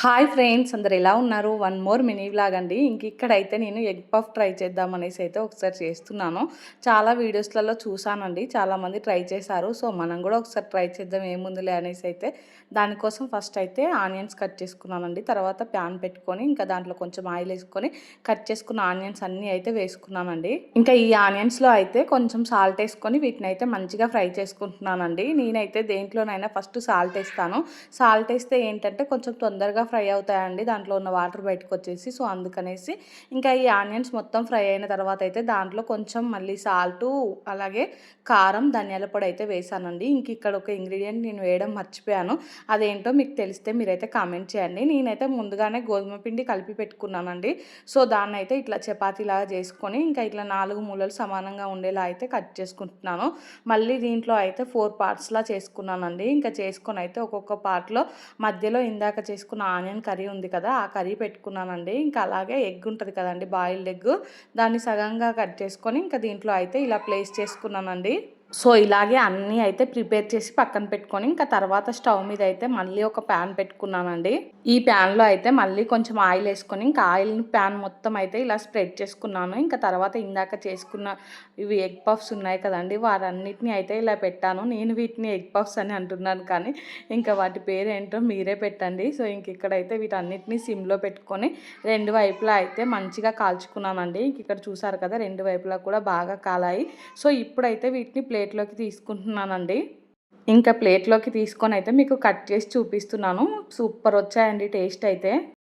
Hi friends అందరు ఎలా ఉన్నారు? వన్ మోర్ మినీ వ్లాగ్ అండి ఇంక ఇక్కడైతే నేను ఎగ్ పఫ్ ట్రై చేద్దామనేసి అయితే ఒకసారి చేస్తున్నాను. చాలా వీడియోస్లలో చూసానండి. చాలామంది ట్రై చేశారు. సో మనం కూడా ఒకసారి ట్రై చేద్దాం ఏముందిలే అనేసి అయితే దానికోసం ఫస్ట్ అయితే ఆనియన్స్ కట్ చేసుకున్నానండి. తర్వాత ప్యాన్ పెట్టుకొని ఇంకా దాంట్లో కొంచెం ఆయిల్ వేసుకొని కట్ చేసుకున్న ఆనియన్స్ అన్నీ అయితే వేసుకున్నానండి. ఇంకా ఈ ఆనియన్స్లో అయితే కొంచెం సాల్ట్ వేసుకొని వీటిని అయితే మంచిగా ఫ్రై చేసుకుంటున్నానండి. నేనైతే దేంట్లోనైనా ఫస్ట్ సాల్ట్ వేస్తాను. సాల్ట్ వేస్తే ఏంటంటే కొంచెం తొందరగా ఫ్రై అవుతాయండి. దాంట్లో ఉన్న వాటర్ బయటకు వచ్చేసి సో అందుకనేసి ఇంకా ఈ ఆనియన్స్ మొత్తం ఫ్రై అయిన తర్వాత అయితే దాంట్లో కొంచెం మళ్ళీ సాల్టు అలాగే కారం ధనియాల పొడి అయితే వేసానండి. ఇంక ఇక్కడ ఒక ఇంగ్రీడియంట్ నేను వేయడం మర్చిపోయాను. అదేంటో మీకు తెలిస్తే మీరైతే కామెంట్ చేయండి. నేనైతే ముందుగానే గోధుమ పిండి కలిపి పెట్టుకున్నానండి. సో దాన్ని అయితే ఇట్లా చపాతీలాగా చేసుకొని ఇంకా ఇట్లా నాలుగు మూలలు సమానంగా ఉండేలా అయితే కట్ చేసుకుంటున్నాను. మళ్ళీ దీంట్లో అయితే ఫోర్ పార్ట్స్లా చేసుకున్నానండి. ఇంకా చేసుకొని అయితే ఒక్కొక్క పార్ట్లో మధ్యలో ఇందాక చేసుకున్న ఆనియన్ కర్రీ ఉంది కదా ఆ కర్రీ పెట్టుకున్నానండి. ఇంకా అలాగే ఎగ్ ఉంటుంది కదండి బాయిల్డ్ ఎగ్. దాన్ని సగంగా కట్ చేసుకొని ఇంకా దీంట్లో అయితే ఇలా ప్లేస్ చేసుకున్నానండి. సో ఇలాగే అన్నీ అయితే ప్రిపేర్ చేసి పక్కన పెట్టుకొని ఇంకా తర్వాత స్టవ్ మీద అయితే మళ్ళీ ఒక ప్యాన్ పెట్టుకున్నానండి. ఈ ప్యాన్లో అయితే మళ్ళీ కొంచెం ఆయిల్ వేసుకొని ఇంకా ఆయిల్ ప్యాన్ మొత్తం అయితే ఇలా స్ప్రెడ్ చేసుకున్నాను. ఇంకా తర్వాత ఇందాక చేసుకున్న ఇవి ఎగ్ పఫ్స్ ఉన్నాయి కదండి వారన్నిటిని అయితే ఇలా పెట్టాను. నేను వీటిని ఎగ్ పఫ్స్ అని అంటున్నాను కానీ ఇంకా వాటి పేరు ఏంటో మీరే పెట్టండి. సో ఇంక ఇక్కడైతే వీటన్నిటిని సిమ్లో పెట్టుకొని రెండు వైపులా అయితే మంచిగా కాల్చుకున్నానండి. ఇంక ఇక్కడ చూసారు కదా రెండు వైపులా కూడా బాగా కాలాయి. సో ఇప్పుడైతే వీటిని ప్లే ప్లేట్లోకి తీసుకుంటున్నానండి. ఇంకా ప్లేట్లోకి తీసుకొని అయితే మీకు కట్ చేసి చూపిస్తున్నాను. సూపర్ వచ్చాయండి టేస్ట్ అయితే.